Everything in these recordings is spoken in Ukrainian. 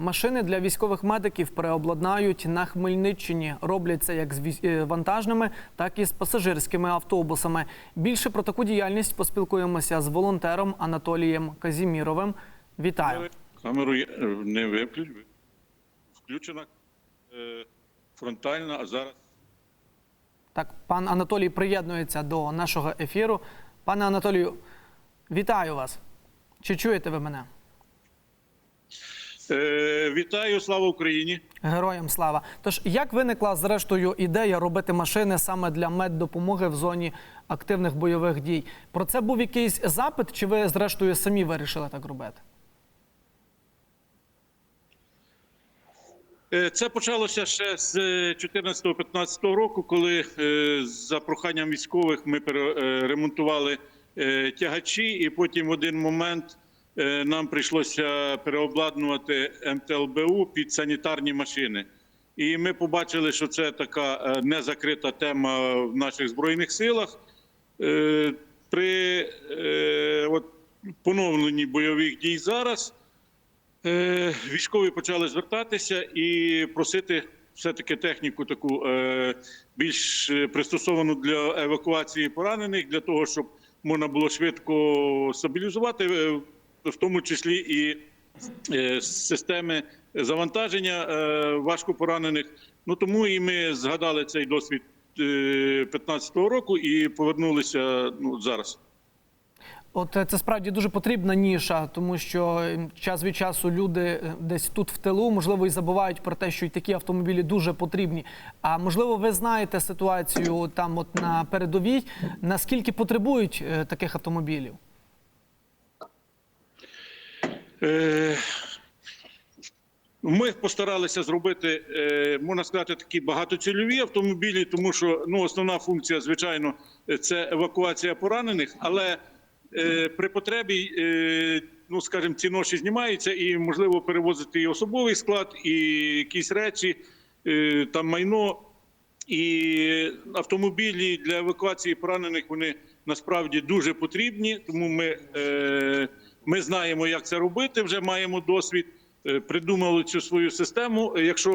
Машини для військових медиків переобладнають на Хмельниччині. Роблять це як з е, вантажними, так і з пасажирськими автобусами. Більше про таку діяльність поспілкуємося з волонтером Анатолієм Казіміровим. Вітаю. Камеру е, не виключ. Включена е, фронтальна, а зараз Так, пан Анатолій приєднується до нашого ефіру. Пане Анатолію, вітаю вас. Чи чуєте ви мене? Е, вітаю, слава Україні! Героям слава. Тож як виникла зрештою ідея робити машини саме для меддопомоги в зоні активних бойових дій? Про це був якийсь запит, чи ви зрештою самі вирішили так робити? Е, Це почалося ще з 14-15 року, коли е, за проханням військових ми переремонтували е, тягачі, і потім в один момент е, нам прийшлося переобладнувати МТЛБУ під санітарні машини. І ми побачили, що це така е, незакрита тема в наших збройних силах. Е, При е, от, поновленні бойових дій зараз. Е, Військові почали звертатися і просити все-таки техніку таку е, більш е, пристосовану для евакуації поранених, для того, щоб можна було швидко стабілізувати, е, в тому числі і е, системи завантаження е, важкопоранених. Ну тому і ми згадали цей досвід 2015 року і повернулися ну, зараз. От е, це справді дуже потрібна ніша, тому що час від часу люди е, десь тут в тилу, можливо, і забувають про те, що й такі автомобілі дуже потрібні. А можливо, ви знаєте ситуацію там, от на передовій, наскільки потребують е, таких автомобілів? Е, Ми постаралися зробити, е, можна сказати, такі багатоцільові автомобілі, тому що ну, основна функція, звичайно, це евакуація поранених, але е, при потребі, е, ну скажімо, ці ноші знімаються і можливо перевозити і особовий склад, і якісь речі, е, там майно. І автомобілі для евакуації поранених вони насправді дуже потрібні. Тому ми, е, ми знаємо, як це робити. Вже маємо досвід. е, Придумали цю свою систему. Якщо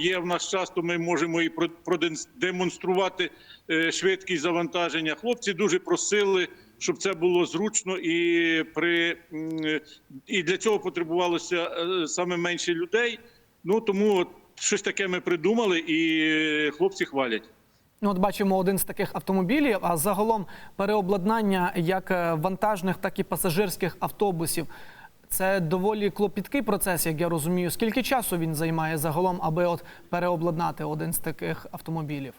є в нас час, то ми можемо і про- продемонструвати е, швидкість завантаження. Хлопці дуже просили, щоб це було зручно, і при е, і для цього потребувалося саме менше людей. Ну тому от щось таке ми придумали, і хлопці хвалять. Ну, от бачимо один з таких автомобілів, а загалом переобладнання як е, вантажних, так і пасажирських автобусів. Це доволі клопіткий процес, як я розумію. Скільки часу він займає загалом, аби от переобладнати один з таких автомобілів?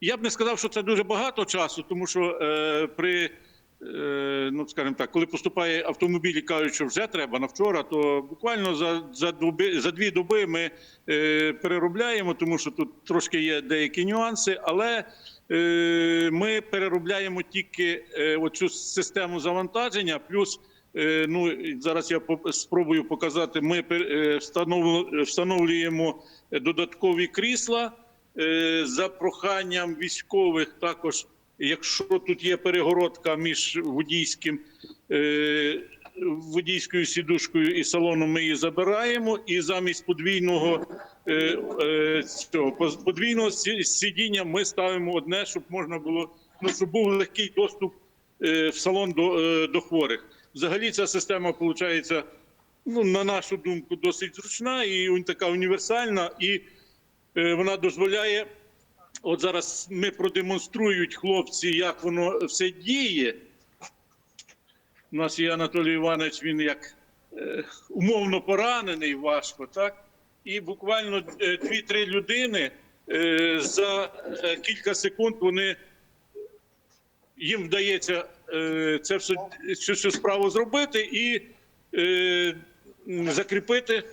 Я б не сказав, що це дуже багато часу, тому що е, при е, ну скажімо так, коли поступає автомобіль і кажуть, що вже треба на вчора, то буквально за за доби за дві доби ми е, переробляємо, тому що тут трошки є деякі нюанси, але е, ми переробляємо тільки е, оцю систему завантаження, плюс. Е, Ну зараз я спробую показати. Ми е, встановлю- встановлюємо додаткові крісла е, за проханням військових. Також, якщо тут є перегородка між водійським е, водійською сідушкою і салоном, ми її забираємо. І замість подвійного е, е, цього подвійного сидіння ми ставимо одне, щоб можна було ну щоб був легкий доступ в салон до, до хворих. Взагалі ця система виходить, ну, на нашу думку, досить зручна і така універсальна, і вона дозволяє. От зараз ми продемонструють хлопці, як воно все діє. У нас є Анатолій Іванович, він як е, умовно поранений важко, так? І буквально е, дві-три людини е, за е, кілька секунд вони їм вдається е, це все, цю, цю справу зробити і е, закріпити.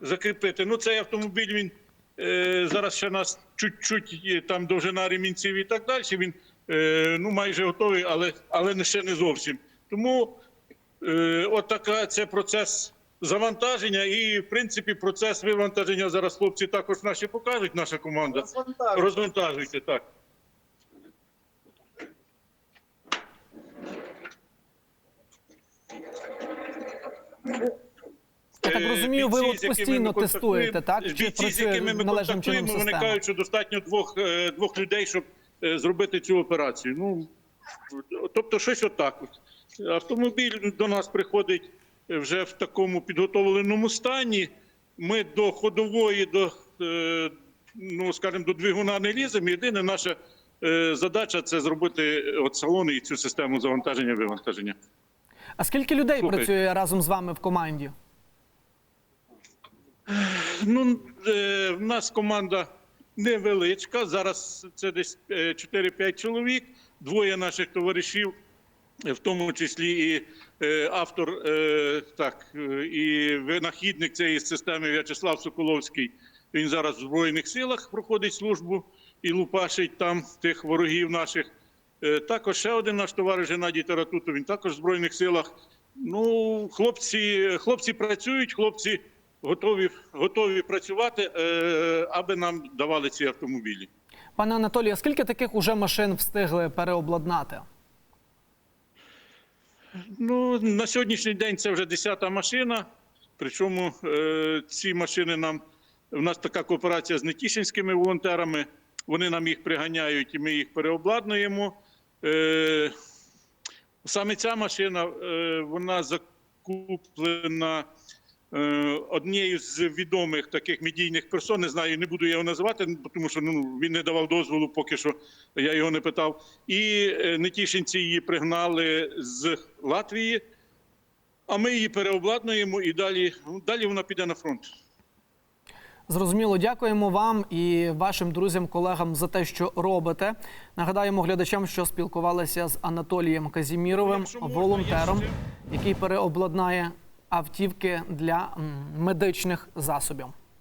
Закріпити. Ну, цей автомобіль він е, зараз ще нас чуть-чуть там довжина ремінців і так далі. Він е, ну, майже готовий, але, але не- ще не зовсім. Тому е, от така це процес завантаження і, в принципі, процес вивантаження зараз хлопці також наші покажуть, наша команда. Розвантажуйте, так. Так розумію, ви от постійно тестуєте, так? Чи Бійці, з якими ми контактуємо, вони кажуть, що достатньо двох, е, двох людей, щоб е, зробити цю операцію. Ну, тобто, щось отак. Автомобіль до нас приходить вже в такому підготовленому стані. Ми до ходової, до, е, ну, скажімо, до двигуна не ліземо. Єдине наша е, задача це зробити от салони і цю систему завантаження вивантаження. А скільки людей Слухай. працює разом з вами в команді? Ну, е, в нас команда невеличка. Зараз це десь е, 4-5 чоловік. Двоє наших товаришів, е, в тому числі і е, автор, е, так, е, і винахідник цієї системи В'ячеслав Соколовський. Він зараз в Збройних силах проходить службу і лупашить там тих ворогів наших. Е, Також ще один наш товариш Геннадій Таратутов, він також в Збройних силах. Ну, хлопці, хлопці працюють, хлопці готові, готові працювати, е, аби нам давали ці автомобілі. Пане Анатолію, скільки таких уже машин встигли переобладнати? Ну, на сьогоднішній день це вже 10-та машина. Причому е, ці машини нам у нас така кооперація з нетішинськими волонтерами. Вони нам їх приганяють і ми їх переобладнуємо. Е, саме ця машина е, вона закуплена однією з відомих таких медійних персон. Не знаю, не буду я його називати, тому що ну, він не давав дозволу, поки що я його не питав. І е, нетішинці її пригнали з Латвії, а ми її переобладнуємо і далі, далі вона піде на фронт. Зрозуміло, дякуємо вам і вашим друзям, колегам за те, що робите. Нагадаємо глядачам, що спілкувалися з Анатолієм Казіміровим, волонтером, який переобладнає автівки для медичних засобів.